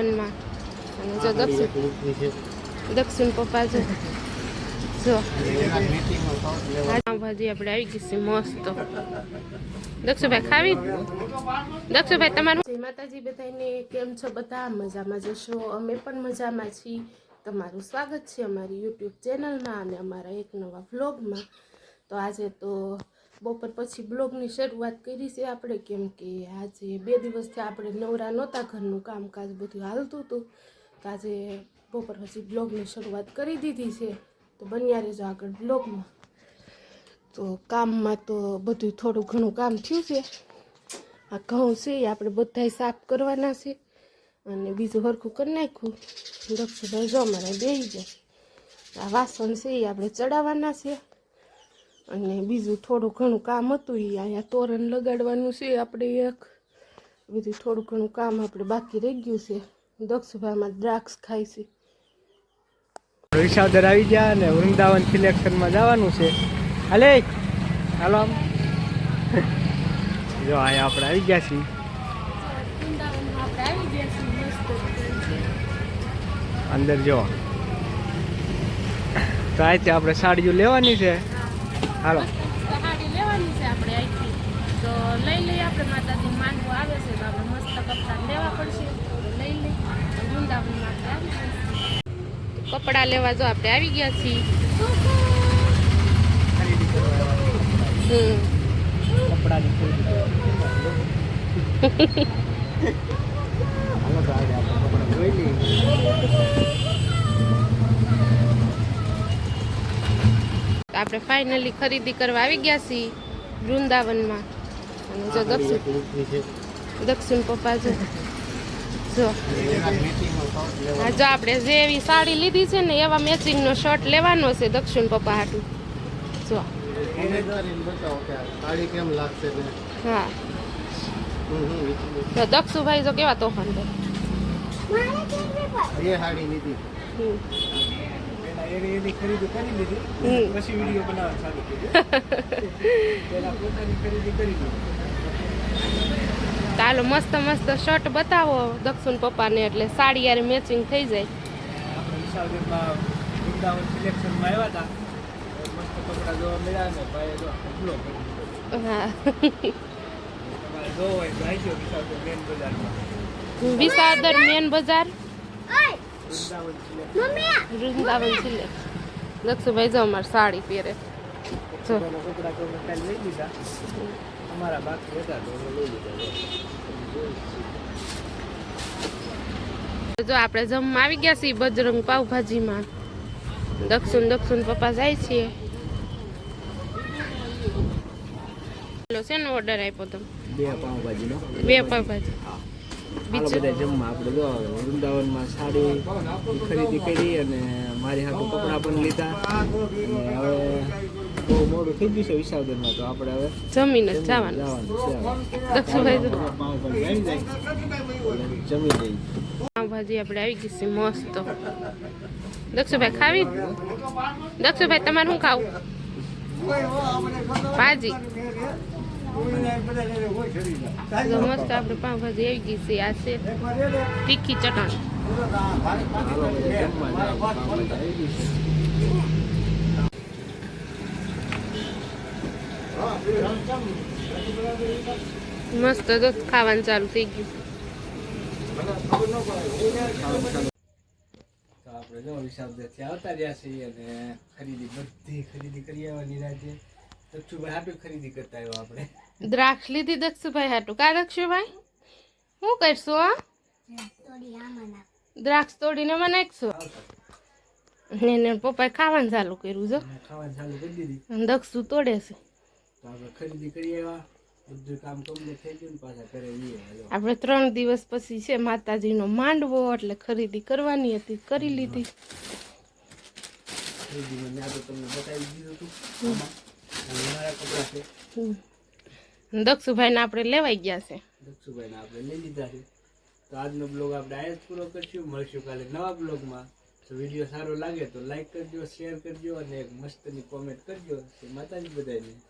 વૃંદાવનમાં અને જો દક્ષિણ દક્ષિણ પપ્પા જો જો આપણે આવી ગઈ છે મસ્ત. દક્ષુભાઈ ખાવી? દક્ષુભાઈ, તમારું? માતાજી બધાને, કેમ છો બધા? મજામાં જશો? અમે પણ મજામાં છીએ. તમારું સ્વાગત છે અમારી યુટ્યુબ ચેનલમાં અને અમારા એક નવા વ્લોગમાં. તો આજે તો બપોર પછી બ્લોગની શરૂઆત કરી છે આપણે, કેમ કે આજે બે દિવસથી આપણે નવરા નહોતા ઘરનું કામકાજ બધું હાલતું હતું. તો આજે બપોર પછી બ્લોગની શરૂઆત કરી દીધી છે. તો બન્યા રહેજો આગળ બ્લોગમાં. તો કામમાં તો બધું થોડું ઘણું કામ થયું છે. આ ઘઉં છે એ આપણે બધાય સાફ કરવાના છે. અને બીજું હરખું કરી નાખ્યું. દક્ષભાઈ જો અમારે બેસી જાય. આ વાસણ છે એ આપણે ચડાવવાના છે. અને બીજું થોડું ઘણું કામ હતું એ અહીંયા તોરણ લગાડવાનું છે આપણે એક. બીજું થોડું ઘણું કામ આપણે બાકી રહી ગયું છે. દક્ષભાઈમાં દ્રાક્ષ ખાય છે. વિસાવદર આવી ગયા અને વૃંદાવન સિલેક્શનમાં જવાનું છે. હાલે હાલો જો અહીંયા આપણે આવી ગયા છીએ. વૃંદાવનમાં આપણે આવી ગયા છીએ મસ્ત અંદર જો. તો આજે આપણે સાડીઓ લેવાની છે. હાલો. સાડી લેવાની છે આપણે અહીંથી તો લઈ લઈએ આપણે માતાજી માનવું આવે છે તો આપણે મસ્ત કપડાં લેવા પડશે. લઈ લઈ વૃંદાવનમાં માતા આવી કપડાં લેવા જો આપણે આવી ગયા છીએ. કપડાં જોઈ લઈએ તો આપણે ફાઇનલી ખરીદી કરવા આવી ગયા છીએ વૃંદાવનમાં. અને જો દક્ષિણ દક્ષિણ પપ્પા જો જો. હા જો આપણે જે એવી સાડી લીધી છે ને એવા મેચિંગનો શર્ટ લેવાનો છે દક્ષિણ પપ્પા હાટું. જો. હા. તો દક્ષુભાઈ જો કેવા તોફાન કરે. એ સાડી લીધી. એની એની ખરીદી કરી લીધી પછી વીડિયો બનાવવા ચાલુ કર્યું. પહેલા પોતાની ખરીદી કરી લીધી ચાલો મસ્ત મસ્ત શર્ટ બતાવો દક્ષિણ પપ્પાને એટલે સાડી યાર મેચિંગ થઈ જાય. આપણે વિસાવદરમાં વૃંદાવન સિલેક્શનમાં આવ્યા હતા. મસ્ત કપડાં જોવા મળ્યા ને ભાઈ જો ઢગલો હા. જોવો હોય તો આવી જાઓ વિસાવદર મેન બજારમાં. વિસાદર મેન બજાર. વૃંદાવન દક્ષુભાઈ જો અમારે સાડી પહેરે. અમારા બાકી હતા જો આપણે જમવા આવી ગયા છીએ બજરંગ પાવભાજીમાં દક્ષિણ દક્ષિણ પપ્પા જાય છીએ ચાલો શેનો ઓર્ડર આપ્યો તમે? બે પાવભાજી બે પાવભાજી બીજું બધા જમવા આપણે જો વૃંદાવનમાં સાડી ખરીદી કરી અને મારી હાથે કપડાં પણ લીધા. અને હવે બહુ મોડું થઈ ગયું છે વિસાવદરમાં તો આપણે હવે જમીને જવાનું. જવાનું પાઉંભાજી જમી લઈએ પાવભાજી આપણે આવી ગઈ છે મસ્ત. દક્ષુભાઈ ખાવી? દક્ષુભાઈ તમારે શું ખાવું? ભાજી. જો મસ્ત આપણે પાવભાજી આવી ગઈ છે આ છે તીખી ચટણી. હાલો બધા જમવા જાય પાઉંભાજી આવી ગઈ છે મસ્ત જો ખાવાનું ચાલુ થઈ ગયું. તો આપણે જો વિસાવદરથી આવતા રહ્યા છીએ અને ખરીદી બધી ખરીદી કરી આવવાની રાજ્ય દક્ષુભાઈ હાટું ખરીદી કરતા આવ્યો આપણે. દ્રાક્ષ લીધી દક્ષુભાઈ હાટું. કા દક્ષુભાઈ? શું કરશો આ દ્રાક્ષ તોડીને મને નાખશો. ને એને પપ્પાએ ખાવાનું ચાલુ કર્યું જો. ખાવાનું ચાલુ કરી દીધી. દક્ષુ તોડે છે. તો આપણે ખરીદી કરી આવ્યા. ત્રણ દિવસ પછી છે માતાજીનો માંડવો એટલે ખરીદી કરવાની હતી કરી લીધી. તમને બતાવી દીધું હતું. આમાં. ને આપણે લેવાઈ ગયા છે. દક્ષુભાઈને આપણે લઈ લીધા છે. તો આજનો બ્લોગ આપણે આ પૂરો કરશું. મળશું કાલે નવા બ્લોગમાં. તો વીડિયો સારો લાગે તો લાઈક કરજો, શેર કરજો અને એક મસ્તની કોમેન્ટ કરજો. માતાજી બધાને.